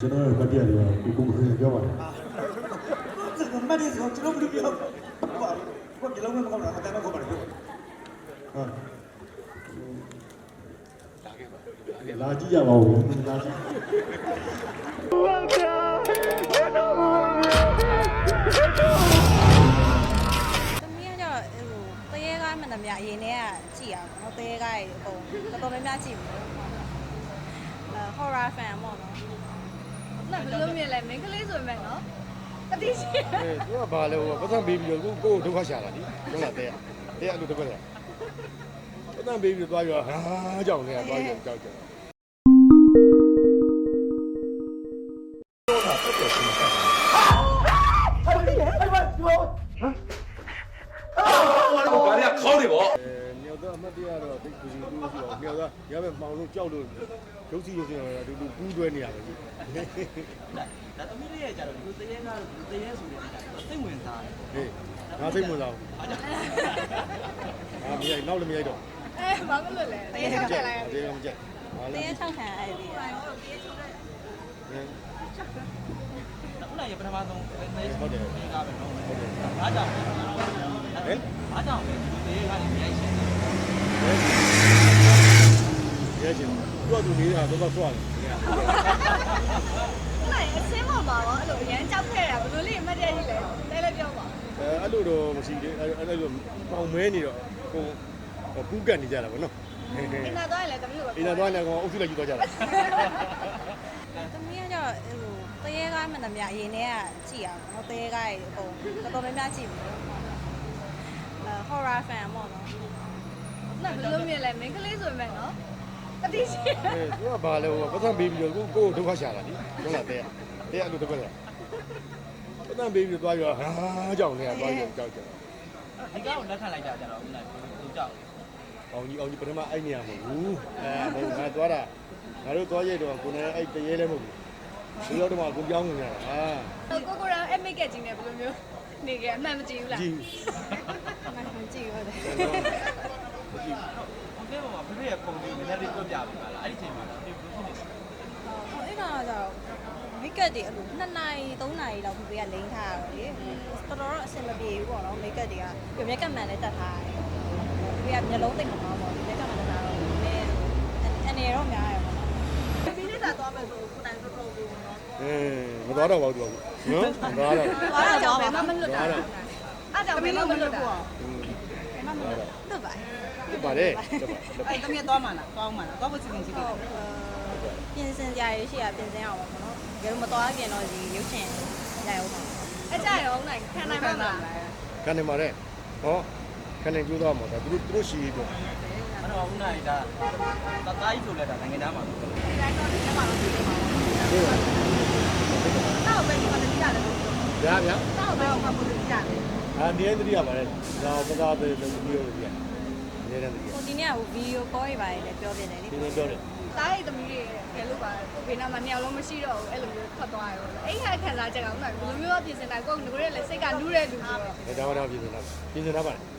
ကျွန်တော်ရဲ့ဗတ်တရားတွေကကိုကိုမခင်ပြောပါတယ်မတ်ဒီဆိုကျွန်တော်ဘယ်လိုပြောဟုတ်ပါဘူးကိုကြလုံးမကောင်းတာအတန်းတော့ခေါ်ပါတယ်ပြောဟာလာကြည့်ရပါဦးလာကြည့်သမီးကကျတော့ဟိုတရေကားမှန်သမျှအရင်တည်းကကြည့်ရအောင်နော်တရေကားကြီးအကုန်တော်တော်များများကြည့်ပြီအဲ horror fan ပေါ့နော် မှန်ဘယ်လိုမြင်လဲမင်းကလေးဆိုမဲ့နော်အတိရှိအေးသူကဘာလဲဟိုပတ်စံပေးပြီးတော့ကိုကိုဒုက္ခရှာတာလीဟုတ်လားတဲ့တဲ့အဲ့လိုတပတ်တယ်ပတ်စံပေးပြီးတော့သွားရဟာကြောင်လေသွားရကြောက်ကြောက် စိတ်ကူစီကူစီအောင်ပြောသားရမယ်မောင်လို့ကြောက်လို့ဒုစီလို့ပြောတာဒီလိုကူးတွဲနေရပဲကြီးဒါသမီးလေးရဲ့ကြတော့ဒီတရေကားဒီတရေဆိုတဲ့အခါကျတော့စိတ်ဝင်စားတယ်ဟေးငါစိတ်ဝင်စားဘူးအာမရိုက်နောက်လည်းမရိုက်တော့အဲဘာလို့လဲတရေချောက်ခံလိုက်ရတယ်မကြိုက်တရေချောက်ခံရတယ်ဒီဟိုတရေချောက်တယ်ဟုတ်လားရပထမဆုံးဟုတ်တယ်ဟုတ်တယ်ဒါကြောင့်ဟဲ့ဒါကြောင့်ဒီတရေကားကြီးရိုက်ရှင် ရချင်ဘူးသူကသူနေတာတော့တော့သွားတယ်ဟုတ်လားအစင်းပေါ်မှာရောအဲ့လိုအရန်ကြောက်ခဲ့တာဘယ်လိုလေးအမှတ်ရကြီးလဲလဲလဲပြောပါအဲအဲ့လိုတော့မရှိသေးအဲ့အဲ့လိုပေါင်မဲနေတော့ကိုကူးကတ်နေကြတာဗောနော်အင်းနာသွားရင်လည်းတမီးလိုပဲအင်းနာသွားရင်လည်းကောင်အုပ်စုလိုက်ယူသွားကြတာတမီးကတော့ဟိုတရေကားမှန်သမျှအရင်တည်းကကြည့်ရအောင်နော်တရေကားရေအကုန်တော်တော်များများကြည့်ပြီ horror fan ပေါ့နော် နဲ့ဘယ်လိုမြင်လဲမင်းကလေးဆိုပေမဲ့နော်အတိရှိတယ်အဲသူကဘာလဲဟိုပတ်သက်ပေးပြီးတော့ကိုကိုဒုက္ခရှာတာလीဟုတ်လားတဲ့တဲ့အဲ့လိုဒုက္ခရှာပတ်သက်ပေးပြီးတော့သွားရဟာကြောက်နေတာသွားရကြောက်ကြောက်ဒီကောင်လက်ခံလိုက်ကြကျွန်တော်ခုနကသူကြောက်အောင်ကြီးအောင်ကြီးပထမအဲ့နေရာမဟုတ်ဘူးအဲမဟုတ်ငါသွားတာငါတို့သွားရတော့ကိုနေအဲ့တရေလည်းမဟုတ်ဘူးဒီရောက်တော့မှကိုပြောင်းနေရတာဟာကိုကိုရောအဲ့မိတ်ကကြီးနေဘယ်လိုမျိုးနေခဲ့အမှန်မကြည့်ဘူးလားကြည့်မှန်မှန်ကြည့်ရတယ် ရဲ့ပုံလေးနည်းနည်းလေးပြောပြပေးပါလားအဲ့ဒီချိန်မှာဒီဘယ်လိုဖြစ်နေလဲဟိုအဲ့ဒါကတော့မိတ်ကပ်တွေအဲ့လို2နာရီ3နာရီလောက်ပြီးကလိမ့်ထားရတယ်လေတော်တော်အဆင်မပြေဘူးပေါ့နော်မိတ်ကပ်တွေကပြမျက်ကပ်မှန်လည်းတက်ထားတယ်ပြီးကမျိုးလုံးသိမ့်မှာပေါ့ဒီမိတ်ကပ်မှန်တက်ထားတော့နည်းအနေရောများရပါတော့ဒီနေ့သာသွားမယ်ဆိုကိုတိုင်တော်တော်ဘူးနော်အဲမသွားတော့ပါဘူးသူကနော်မသွားတော့သွားတာကြောင့်ပဲမမလွတ်တာအားကြောင့်မမလွတ် တာတွတ်ပါဟုတ်ပါတယ်ဟုတ်ပါအဲ့တမီးသွားမှလားသွားမှလားသွားဖို့စီစဉ်စီတယ်ဟုတ်ပြင်စင်ကြရရှိရပြင်စင်အောင်ပေါ့နော်ရေမသွားပြင်တော့ဒီရုပ်ရှင်ရိုက်အောင်ပါအကြရောင်းနိုင်ခံနိုင်ပါမလားကနေမှာတဲ့ဟောခဏကျိုးသွားမှာဒါသူတို့သူတို့ရှိပြီပေါ့အဲ့တော့ခုနကဒါတသားကြီးဆိုလဲဒါနိုင်ငံသားမှာဒီတိုင်းတော့ဒီမှာတော့ဒီမှာတော့ဘယ်ဒီမှာတည်ရတယ်လို့ဗျာဗျာတော့ဘယ်မှာပုံတည်ရတယ် အာနေရတတိယပါလေဒါပကားတဲ့လူမျိုးတွေကြီးနေရတတိယဟိုဒီနေ့ကဗီဒီယိုကောတွေပါတယ်လည်းပြောပြတယ်လေဒီနေ့ပြောတယ်တားရဲ့သမီးတွေခဲလို့ပါဘေးနားမှာနှစ်ယောက်လုံးမရှိတော့ဘူးအဲ့လိုမျိုးထွက်သွားရောအဲ့ခါခံစားချက်ကောင်တော့ဘယ်လိုမျိုးပြင်စင်တာကိုငကိုရဲလည်းစိတ်ကနူးတဲ့လူဆိုတော့ဒါကြောင့်တော့ပြင်နေတာပြင်နေတာပါလေ